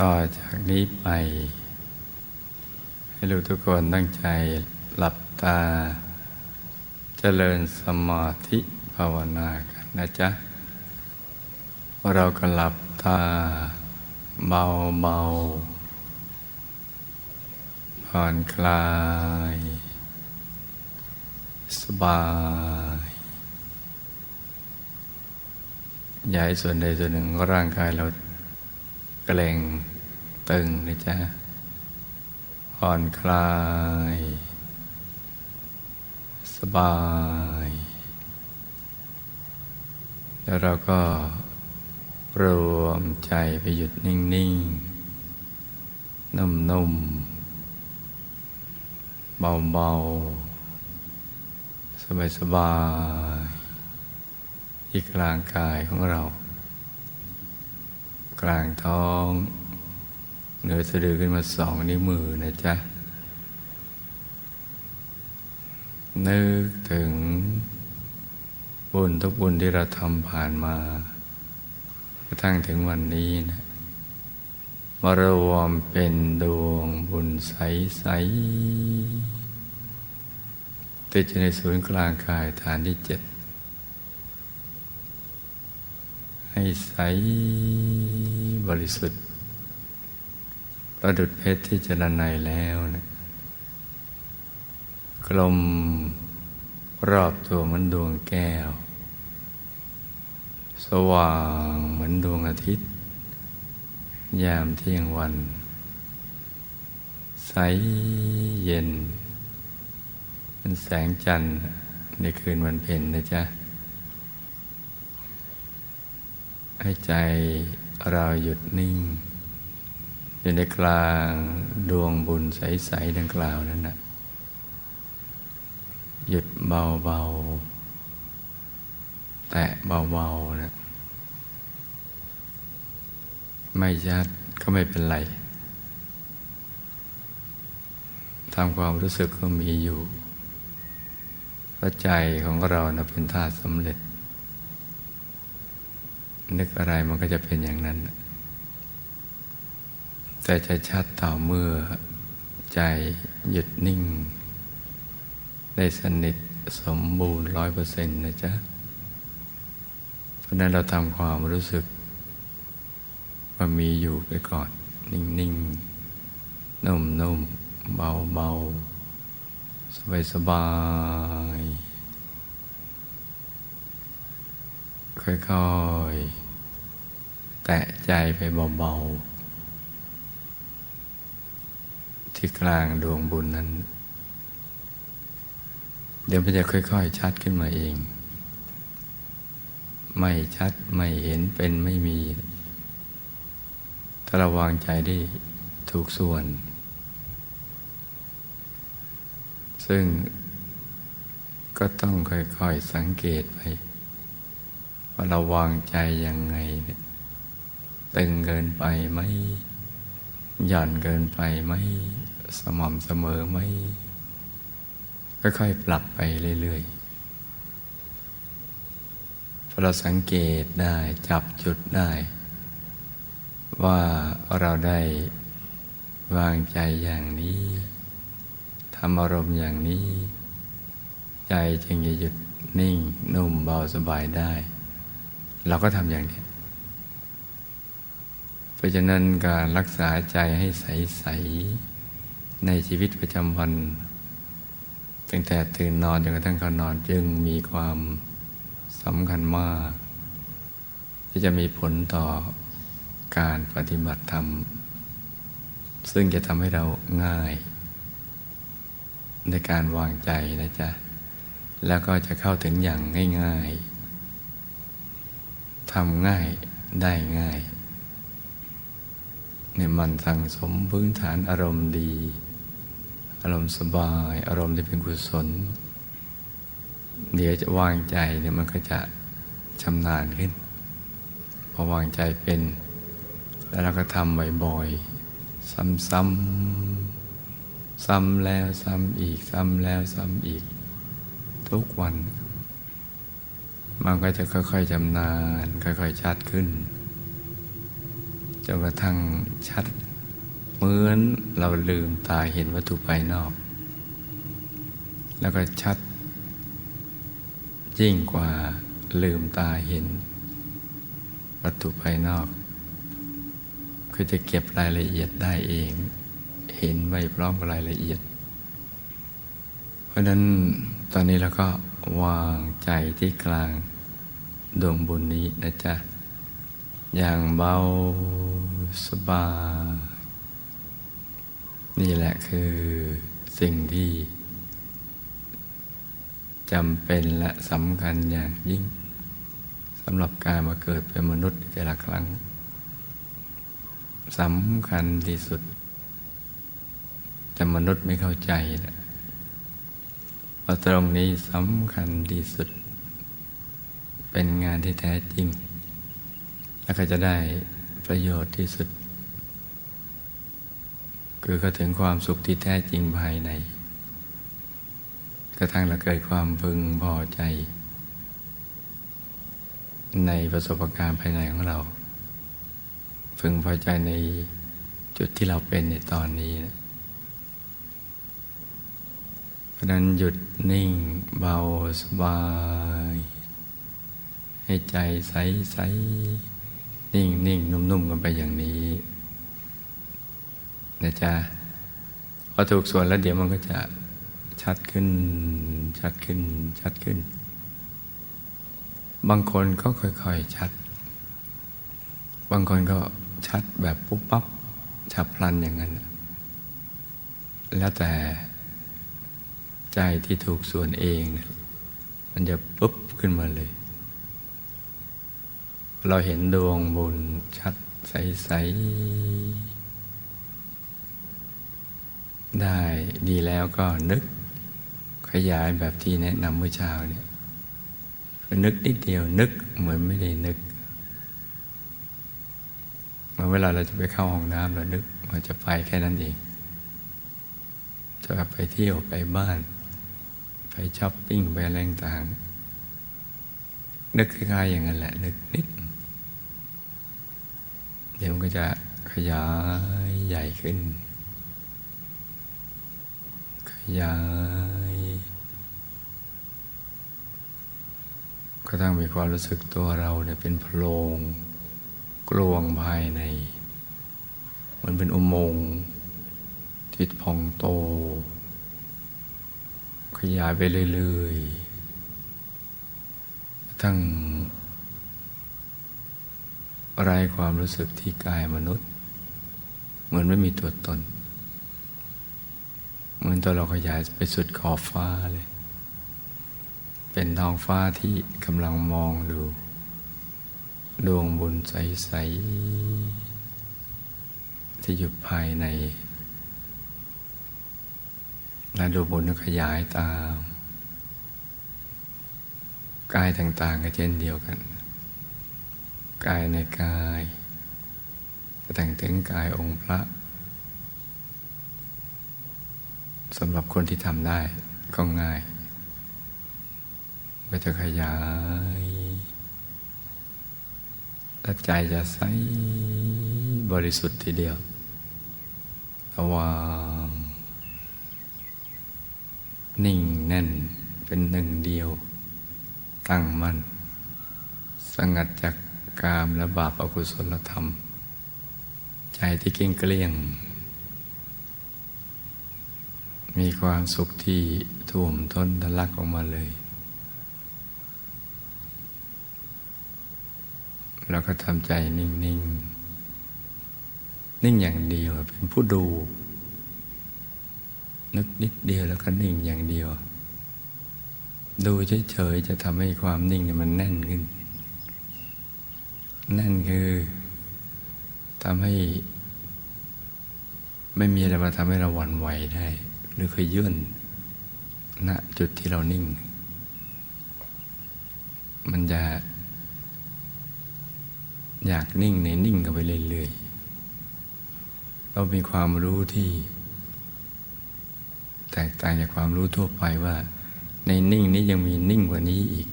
ต่อจากนี้ไป ให้ลูกทุกคนตั้งใจหลับตา เจริญสมาธิภาวนากันนะจ๊ะ เราก็หลับตาเบาเบาๆผ่อนคลาย สบายย่าให้ส่วนใดส่วนหนึ่งของร่างกายเรา กร็งตึงนะจ๊ะผ่อนคลาย สบาย แล้วเราก็รวมใจไปหยุดนิ่งๆนุ่มๆ เบาๆ สบายๆ ที่กลางกายของเรา กลางท้อง เหนือสะดือขึ้นมาสองนิ้วมือนะจ๊ะ นึกถึง บุญทุกบุญที่เราทำผ่านมากระทั่งถึงวันนี้นะมารวมเป็นดวงบุญใส ๆ ติดอยู่ในศูนย์กลางกายฐานที่เจ็ด ให้ใสบริสุทธิ์ ประดุดเพชรที่จะละในแล้วนะกลมรอบตัวเหมือนดวงแก้ว สว่างเหมือนดวงอาทิตย์ ยามเที่ยงวัน ใสเย็น เป็นแสงจันทร์ในคืนวันเพ็ญนะจ๊ะ ให้ใจเราหยุดนิ่ง อยู่ในกลางดวงบุญใส ๆ ดังกล่าวนั้นนะหยุดเบา ๆ แตะเบา ๆ นะ ไม่ชัดก็ไม่เป็นไรทำความรู้สึกก็มีอยู่เพราะใจของเรานะเป็นธาตุสำเร็จ นึกอะไรมันก็จะเป็นอย่างนั้น แต่จะชัดต่อเมื่อใจหยุดนิ่ง ได้สนิทสมบูรณ์ร้อยเปอร์เซ็นต์นะจ๊ะ เพราะนั้นเราทำความรู้สึกว่ามีอยู่ไปก่อน นิ่งๆนุ่มๆเบาๆสบายๆ ค่อยๆ แตะใจไปเบาๆ ที่กลางดวงบุญนั้น เดี๋ยวมันจะค่อยๆ ชัดขึ้นมาเอง ไม่ชัดไม่เห็นเป็นไม่มี ถ้าเราวางใจได้ถูกส่วน ซึ่งก็ต้องค่อยๆ สังเกตไป ว่าเราวางใจยังไงเนี่ยตึงเกินไปไหมหย่อนเกินไปไหมสม่ำเสมอไหมค่อยๆปรับไปเรื่อยๆพอเราสังเกตได้จับจุดได้ ว่าเราได้วางใจอย่างนี้ทำอารมณ์อย่างนี้ ใจจึงจะหยุดนิ่งนุ่มเบาสบายได้ เราก็ทำอย่างนี้ เพราะฉะนั้นการรักษาใจให้ใส ๆ ในชีวิตประจำวัน ตั้งแต่ตื่นนอนจนกระทั่งเข้านอนจึงมีความสำคัญมาก ที่จะมีผลต่อการปฏิบัติธรรม ซึ่งจะทำให้เราง่าย ในการวางใจนะจ๊ะ แล้วก็จะเข้าถึงอย่างง่าย ๆ ทำง่ายได้ง่ายเนี่ยมันสั่งสมพื้นฐานอารมณ์ดี อารมณ์สบาย อารมณ์ที่เป็นกุศล เดี๋ยวจะวางใจเนี่ยมันก็จะชำนาญขึ้น พอวางใจเป็น แล้วเราก็ทำบ่อยๆ ซ้ำๆ ซ้ำแล้วซ้ำอีก ซ้ำแล้วซ้ำอีก ทุกวัน มันก็จะค่อยๆชำนาญค่อยๆชัดขึ้นจนกระทั่งชัด เหมือนเราลืมตาเห็นวัตถุภายนอก แล้วก็ชัด ยิ่งกว่าลืมตาเห็น วัตถุภายนอก คือจะเก็บรายละเอียดได้เอง เห็นไว้พร้อมกับรายละเอียด เพราะนั้นตอนนี้เราก็ วางใจที่กลางดวงบุญนี้นะจ๊ะ อย่างเบาสบาย นี่แหละคือสิ่งที่จำเป็นและสำคัญอย่างยิ่งสำหรับการมาเกิดเป็นมนุษย์แต่ละครั้งสำคัญที่สุด แต่มนุษย์ไม่เข้าใจนะเพ ราตรงนี้สำคัญที่สุด เป็นงานที่แท้จริง แล้วก็จะได้ประโยชน์ที่สุด คือเข้าถึงความสุขที่แท้จริงภายใน กระทั่งเราเกิดความพึงพอใจ ในประสบการณ์ภายในของเรา พึงพอใจในจุดที่เราเป็นในตอนนี้นะ เพราะนั้นหยุดนิ่งเบาสบาย ให้ใจใสใสนิ่งนิ่งนุ่มๆกันไปอย่างนี้นะจ๊ะพอถูกส่วนแล้วเดี๋ยวมันก็จะชัดขึ้น ชัดขึ้น ชัดขึ้น บางคนก็ค่อยๆชัด บางคนก็ชัดแบบปุ๊บปั๊บฉับพลันอย่างนั้น แล้วแต่ ใจที่ถูกส่วนเองเนี่ยมันจะปุ๊บขึ้นมาเลย เราเห็นดวงบุญชัดใส ๆ ได้ดีแล้วก็นึกขยายแบบที่แนะนำเมื่อเช้าเนี่ยนึกนิดเดียวนึกเหมือนไม่ได้นึกเมื่อเวลาเราจะไปเข้าห้องน้ำเรานึกว่าจะไปแค่นั้นเองจะไปเที่ยวไปบ้าน ไปช้อปปิ้งไปอะไรต่างนึกคล้ายๆอย่างนั้นแหละ นึกนิด เดี๋ยวมันก็จะขยายใหญ่ขึ้น ขยาย ก็ต้องมีความรู้สึกตัวเราเนี่ยเป็นโพรงกลวงภายใน มันเป็นอุโมงค์ที่พองโต ขยายไปเรื่อยๆ ทั้งไรความรู้สึกที่กายมนุษย์ เหมือนไม่มีตัวตน เหมือนตัวเราขยายไปสุดขอบฟ้าเลย เป็นท้องฟ้าที่กำลังมองดู ดวงบุญใส ๆ ที่อยู่ภายใน และดวงบุญก็ขยายตามกายต่างๆก็เช่นเดียวกันกายในกายจะแต่งถึงกายองค์พระสำหรับคนที่ทำได้ก็ง่ายก็จะขยายและใจจะใสบริสุทธิ์ทีเดียวระวาง นิ่งแน่นเป็นหนึ่งเดียว ตั้งมั่น สงัดจากกามและบาปอกุศลธรรม ใจที่เก่งเกลี้ยง มีความสุขที่ท่วมท้นทะลักออกมาเลย แล้วก็ทำใจนิ่ง ๆ นิ่งอย่างเดียวเป็นผู้ดู นึกนิดเดียวแล้วก็นิ่งอย่างเดียว ดูเฉยๆจะทำให้ความนิ่งเนี่ยมันแน่นขึ้น แน่นคือทำให้ ไม่มีอะไรมาทำให้เราหวั่นไหวได้ หรือเคยยื่นณจุดที่เรานิ่ง มันจะ อยากนิ่งในนิ่งกันไปเรื่อยๆเรามีความรู้ที่ แตกต่างจากความรู้ทั่วไปว่า ในนิ่งนี้ยังมีนิ่งกว่านี้อีก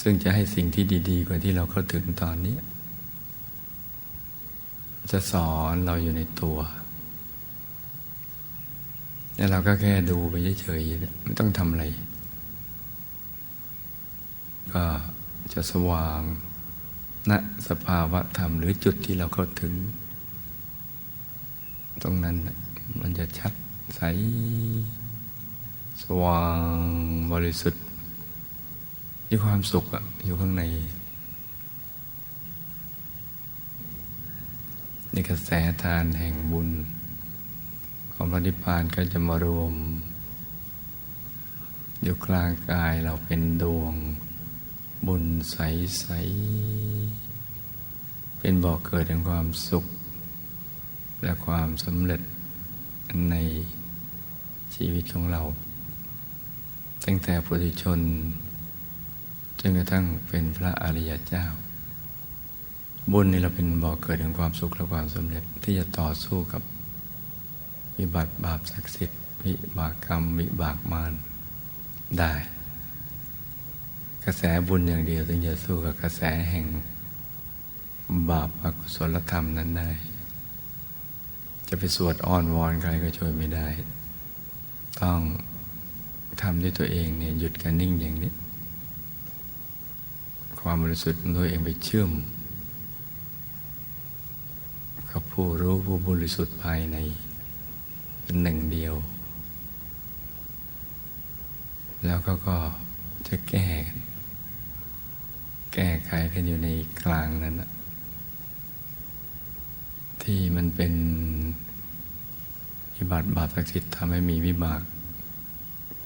ซึ่งจะให้สิ่งที่ดีๆ กว่าที่เราเข้าถึงตอนนี้ จะสอนเราอยู่ในตัวแล้วเราก็แค่ดูไปเฉยๆไม่ต้องทำอะไร ก็จะสว่างณสภาวะธรรมหรือจุดที่เราเข้าถึง ตรงนั้นมันจะชัด ใส สว่างบริสุทธิ์มีความสุขอะอยู่ข้างใน ในกระแสทานแห่งบุญ ของพระนิพพานก็จะมารวม อยู่กลางกายเราเป็นดวง บุญใสใส เป็นบ่อกเกิดแห่งความสุข และความสำเร็จ ในชีวิตของเรา ตั้งแต่ปุถุชนจนกระทั่งเป็นพระอริยเจ้า บุญนี่เราเป็นบ่อกเกิดแห่งความสุขและความสำเร็จที่จะต่อสู้กับวิบัติบาปศักดิ์สิทธิ์วิบากกรรมวิบากมารได้ กระแสบุญอย่างเดียวถึงจะสู้กับกระแสแห่งบาปอกุศลธรรมนั้นได้ จะไปสวดอ้อนวอนใครก็ช่วยไม่ได้ ต้องทำด้วยตัวเองเนี่ยหยุดกันนิ่งอย่างนี้ ความบริสุทธิ์ตัวเองไปเชื่อม กับผู้รู้ผู้บริสุทธิ์ภายใน เป็นหนึ่งเดียว แล้วก็ก็จะแก้ แก้ไขกันอยู่ในกลางนั้นนะ ที่มันเป็นวิบัติบาปศักดิ์สิทธิ์ทำให้มีวิบาก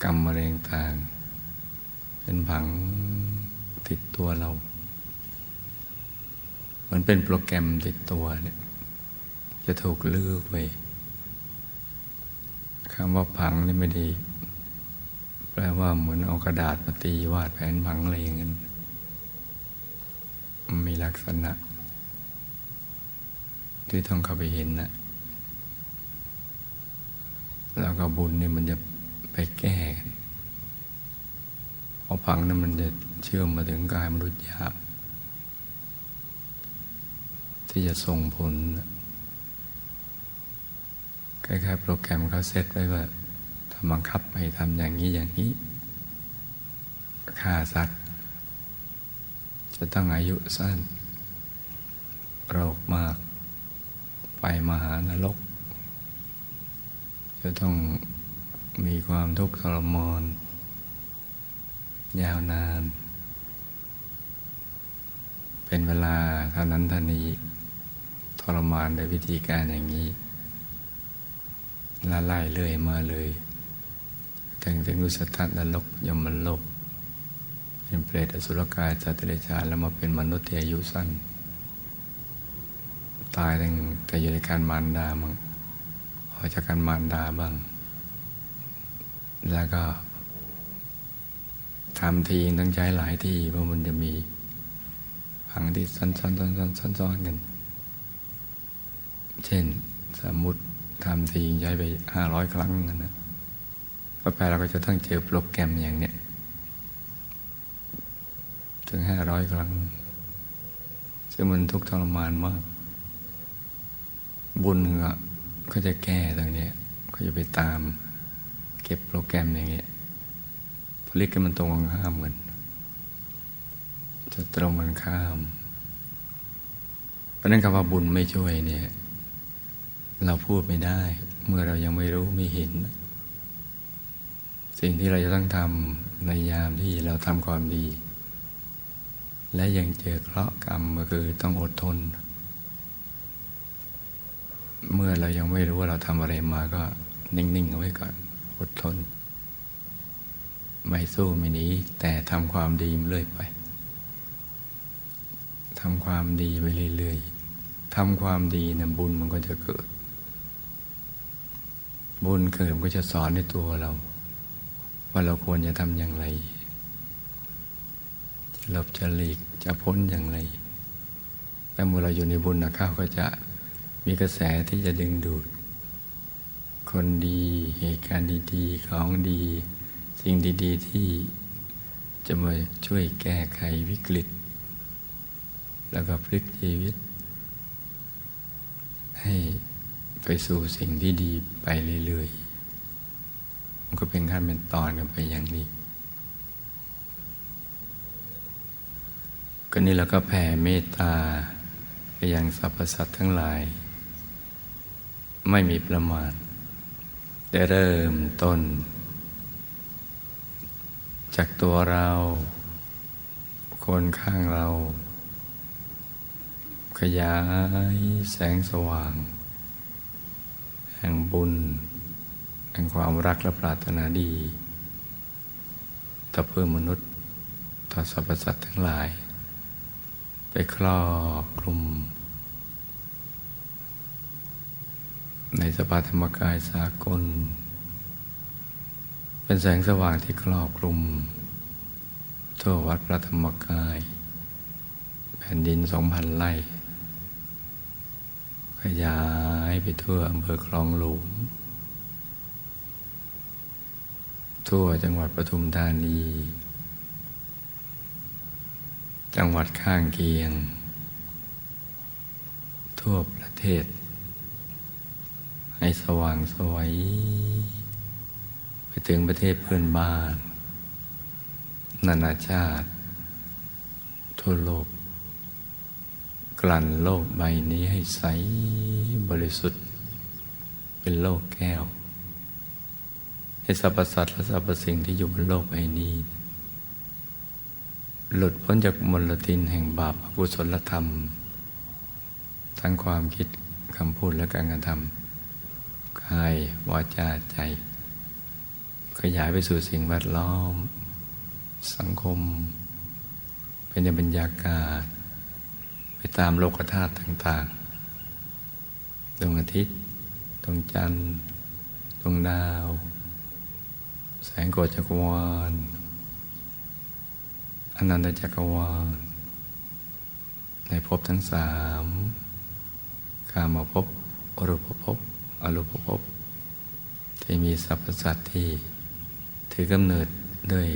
กรรมมะเร็งต่าง เป็นผังติดตัวเรา มันเป็นโปรแกรมติดตัวเนี่ยจะถูกเลือกไปคำว่าผังนี่ไม่ได้แปลว่าเหมือนเอากระดาษมาตีวาดแผนผังอะไรอย่างนั้นมันมีลักษณะ ที่ต้องเข้าไปเห็นนะแล้วก็บุญเนี่ยมันจะไปแก้กันเพราะผังนั้นมันจะเชื่อมมาถึงกายมนุษย์หยาบที่จะส่งผลคล้ายๆโปรแกรมเขาเซตไว้ว่าถ้าบังคับให้ทำอย่างนี้อย่างนี้ฆ่าสัตว์ จะต้องอายุสั้น โรคมาก ไปมหานรก จะต้องมีความทุกข์ทรมานยาวนาน เป็นเวลาเท่านั้นท่านี้ทรมานโดยวิธีการอย่างนี้ละไล่เรื่อยมาเลยถึงถึงรุสทัตนรกยมโลกเป็นเปรตอสุรกายสัตว์เดรัจฉานแล้วมาเป็นมนุษย์ที่อายุสั้น ตายตั้งแต่อยู่ในการมารดามั่งออกจากการมารดาบ้าง แล้วก็ทำทีต้องใช้หลายที่เพราะมันจะมีผังที่ซ้อนๆๆๆซ้อนๆกัน เช่นสมมุติทำทีใช้ไปห้าร้อยครั้งนะก็แปลเราก็จะต้องเจอโปรแกรมอย่างเนี้ยถึงห้าร้อยครั้ง ซึ่งมันทุกข์ทรมานมาก บุญก็ก็จะแก้ตรงนี้ก็จะไปตาม เก็บโปรแกรมอย่างเงี้ยผลิตกันมันตรงกันข้ามกันจะตรงกันข้าม เพราะนั้นคำว่าบุญไม่ช่วยเนี่ย เราพูดไม่ได้ เมื่อเรายังไม่รู้ไม่เห็น สิ่งที่เราจะต้องทำในยามที่เราทำความดี และยังเจอเคราะห์กรรมก็คือต้องอดทน เมื่อเรายังไม่รู้ว่าเราทำอะไรมาก็นิ่งๆเอาไว้ก่อนอดทน ไม่สู้ไม่หนีแต่ทำความดีมเรื่อยไปทำความดีไปเรื่อยๆทำความดีนะบุญมันก็จะเกิด บุญเกิดมันก็จะสอนในตัวเรา ว่าเราควรจะทำอย่างไร จะหลบจะหลีกจะพ้นอย่างไรแต่เมื่อเราอยู่ในบุญนะข้าวก็จะ มีกระแสที่จะดึงดูด คนดีเหตุการณ์ดีๆ ของดี สิ่งดีๆ ที่จะมาช่วยแก้ไขวิกฤต แล้วก็พลิกชีวิต ให้ไปสู่สิ่งที่ดีไปเรื่อยๆ มันก็เป็นขั้นเป็นตอนกันไปอย่างนี้ ก็นี่เราก็แผ่เมตตาไปยังสรรพสัตว์ทั้งหลาย ไม่มีประมาณได้เริ่มต้น จากตัวเรา คนข้างเรา ขยายแสงสว่าง แห่งบุญ แห่งความรักและปรารถนาดี ต่อเพื่อมนุษย์ ต่อสรรพสัตว์ทั้งหลาย ไปครอบคลุม ในสภาธรรมกายสากล เป็นแสงสว่างที่ครอบคลุม ทั่ววัดพระธรรมกาย แผ่นดินสองพันไร่ขยายไปทั่วอำเภอคลองหลวงทั่วจังหวัดปทุมธานี จังหวัดข้างเคียง ทั่วประเทศ ให้สว่างสวย ไปถึงประเทศเพื่อนบ้าน นานาชาติ ทั่วโลก กลั่นโลกใบนี้ให้ใสบริสุทธิ์ เป็นโลกแก้ว ให้สรรพสัตว์และสรรพสิ่งที่อยู่บนโลกใบนี้ หลุดพ้นจากมลทินแห่งบาปอกุศลธรรม ทั้งความคิดคำพูดและการกระทำายวาจาใจ ขยายไปสู่สิ่งแวดล้อม สังคม เป็นบรรยากาศ ไปตามโลกธาตุต่างๆดวงอาทิตย์ดวงจันทร์ดวงดาว แสงโกจักรวาลอนันตจักรวาล ในภพทั้งสามกามาภพอรูปภพ อรูปภพที่มีสรรพสัตว์ที่ถือกำเนิดด้วย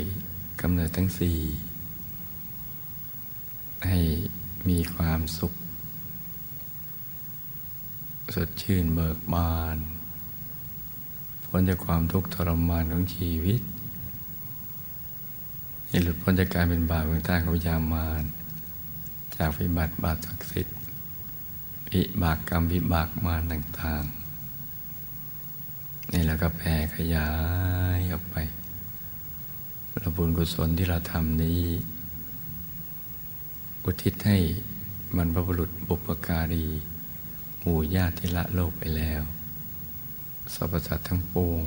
กำเนิดทั้งสี่ให้มีความสุข สดชื่นเบิกบาน พ้นจากความทุกข์ทรมานของชีวิตให้หลุดพ้นจากการเป็นบาปเป็นใต้ของวิญามาร จากวิบัติบาปศักดิ์สิทธิ์วิบากกรรมวิบากมารต่างๆ นี่แล้วก็แผ่ขยายออกไปเราบุญกุศลที่เราทำนี้ อุทิศให้บรรพบุรุษบุปการีหมู่ญาติที่ละโลกไปแล้วสรรพสัตว์ทั้งปวง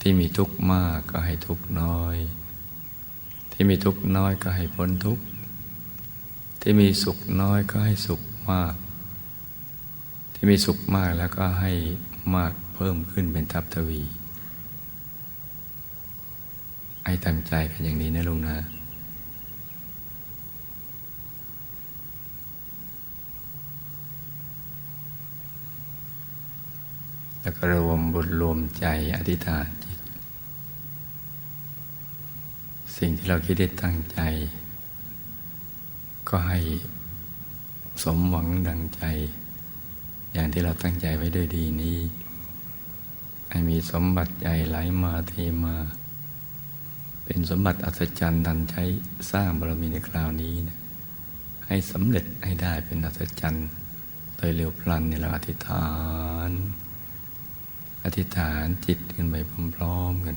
ที่มีทุกข์มากก็ให้ทุกข์น้อย ที่มีทุกข์น้อยก็ให้พ้นทุกข์ที่มีสุขน้อยก็ให้สุขมาก ที่มีสุขมากแล้วก็ให้มาก พิ่มขึ้นเป็นทับทวีให้ตั้งใจกันอย่างนี้นะลุงนะแล้วก็รวมบุญรวมใจอธิษฐานจิต สิ่งที่เราคิดได้ตั้งใจ ก็ให้สมหวังดังใจ อย่างที่เราตั้งใจไว้ด้วยดีนี้ ให้มีสมบัติใหญ่ไหลมาเทมา เป็นสมบัติอัศจรรย์ดันใช้สร้างบารมีในคราวนี้นะให้สำเร็จให้ได้เป็นอัศจรรย์โดยเร็วพลันในเราอธิษฐาน อธิษฐานจิตกันไปพร้อมๆกัน